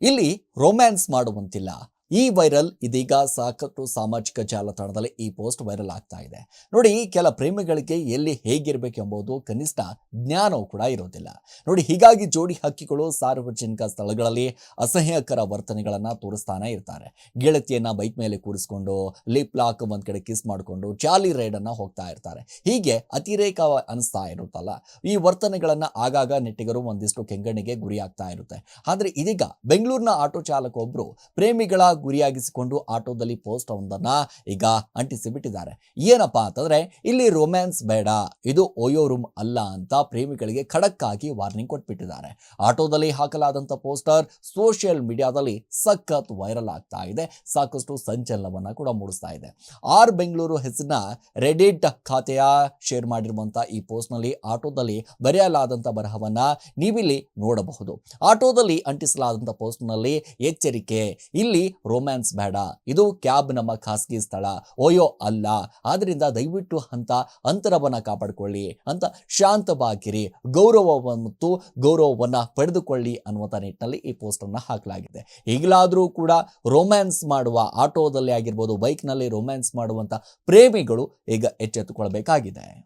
ಇಲ್ಲಿ ರೋಮ್ಯಾನ್ಸ್ ಮಾಡುವಂತಿಲ್ಲ. ಈ ವೈರಲ್ ಇದೀಗ ಸಾಕಷ್ಟು ಸಾಮಾಜಿಕ ಜಾಲತಾಣದಲ್ಲಿ ಈ ಪೋಸ್ಟ್ ವೈರಲ್ ಆಗ್ತಾ ಇದೆ. ನೋಡಿ, ಕೆಲ ಪ್ರೇಮಿಗಳಿಗೆ ಎಲ್ಲಿ ಹೇಗಿರಬೇಕು ಎಂಬುದು ಕನಿಷ್ಠ ಜ್ಞಾನವೂ ಕೂಡ ಇರೋದಿಲ್ಲ. ನೋಡಿ, ಹೀಗಾಗಿ ಜೋಡಿ ಹಕ್ಕಿಗಳು ಸಾರ್ವಜನಿಕ ಸ್ಥಳಗಳಲ್ಲಿ ಅಸಹ್ಯಕರ ವರ್ತನೆಗಳನ್ನು ತೋರಿಸ್ತಾನೆ ಇರ್ತಾರೆ. ಗೆಳತಿಯನ್ನ ಬೈಕ್ ಮೇಲೆ ಕೂರಿಸ್ಕೊಂಡು ಲಿಪ್ ಲಾಕ್ ಒಂದ್ ಕಡೆ ಕಿಸ್ ಮಾಡಿಕೊಂಡು ಜಾಲಿ ರೈಡ್ ಅನ್ನ ಹೋಗ್ತಾ ಇರ್ತಾರೆ. ಹೀಗೆ ಅತಿರೇಕ ಅನಿಸ್ತಾ ಇರುತ್ತಲ್ಲ. ಈ ವರ್ತನೆಗಳನ್ನ ಆಗಾಗ ನೆಟ್ಟಿಗರು ಒಂದಿಷ್ಟು ಕೆಂಗಣ್ಣಿಗೆ ಗುರಿಯಾಗ್ತಾ ಇರುತ್ತೆ. ಆದ್ರೆ ಇದೀಗ ಬೆಂಗಳೂರಿನ ಆಟೋ ಚಾಲಕ ಒಬ್ರು ಪ್ರೇಮಿಗಳ ಗುರಿಯಾಗಿಸಿಕೊಂಡು ಆಟೋದಲ್ಲಿ ಪೋಸ್ಟ್ ಒಂದನ್ನ ಈಗ ಅಂಟಿಸಿಬಿಟ್ಟಿದ್ದಾರೆ. ಏನಪ್ಪಾ ಅಂತಂದ್ರೆ, ಇಲ್ಲಿ ರೊಮ್ಯಾನ್ಸ್ ಬೇಡ, ಇದು ಓಯೋ ರೂಮ್ ಅಲ್ಲ ಅಂತ ಪ್ರೇಮಿಗಳಿಗೆ ಖಡಕ್ ಆಗಿ ವಾರ್ನಿಂಗ್ ಕೊಟ್ಬಿಟ್ಟಿದ್ದಾರೆ. ಆಟೋದಲ್ಲಿ ಹಾಕಲಾದಂತ ಪೋಸ್ಟರ್ ಸೋಷಿಯಲ್ ಮೀಡಿಯಾದಲ್ಲಿ ಸಖತ್ ವೈರಲ್ ಆಗ್ತಾ ಇದೆ, ಸಾಕಷ್ಟು ಸಂಚಲನವನ್ನ ಕೂಡ ಮೂಡಿಸ್ತಾ ಇದೆ. ಆರ್ ಬೆಂಗಳೂರು ಹೆಸರಿನ ರೆಡಿಟ್ ಖಾತೆಯ ಶೇರ್ ಮಾಡಿರುವಂಥ ಈ ಪೋಸ್ಟ್ನಲ್ಲಿ ಆಟೋದಲ್ಲಿ ಬರೆಯಲಾದಂಥ ಬರಹವನ್ನ ನೀವಿಲ್ಲಿ ನೋಡಬಹುದು. ಆಟೋದಲ್ಲಿ ಅಂಟಿಸಲಾದಂತ ಪೋಸ್ಟ್ನಲ್ಲಿ ಎಚ್ಚರಿಕೆ, ಇಲ್ಲಿ ರೊಮ್ಯಾನ್ಸ್ ಬೇಡ. ಇದು ಕ್ಯಾಬ್ ನಮ್ಮ ಖಾಸಗಿ ಸ್ಥಳ. ಓಯೋ ಅಲ್ಲ. ಆದ್ರಿಂದ ದಯವಿಟ್ಟು ಅಂತ ಅಂತರವನ್ನು ಕಾಪಾಡಿಕೊಳ್ಳಿ. ಅಂತ ಶಾಂತವಾಗಿರಿ. ಗೌರವ ಮತ್ತು ಗೌರವವನ್ನ ಪಡೆದುಕೊಳ್ಳಿ ಅನ್ನುವಂಥ ನಿಟ್ಟಿನಲ್ಲಿ ಈ ಪೋಸ್ಟ್ ಅನ್ನ ಹಾಕಲಾಗಿದೆ. ಈಗಲಾದರೂ ಕೂಡ ರೊಮ್ಯಾನ್ಸ್ ಮಾಡುವ ಆಟೋದಲ್ಲಿ ಆಗಿರ್ಬೋದು ಬೈಕ್ನಲ್ಲಿ ರೊಮ್ಯಾನ್ಸ್ ಮಾಡುವಂತ ಪ್ರೇಮಿಗಳು ಈಗ ಎಚ್ಚೆತ್ತುಕೊಳ್ಬೇಕಾಗಿದೆ.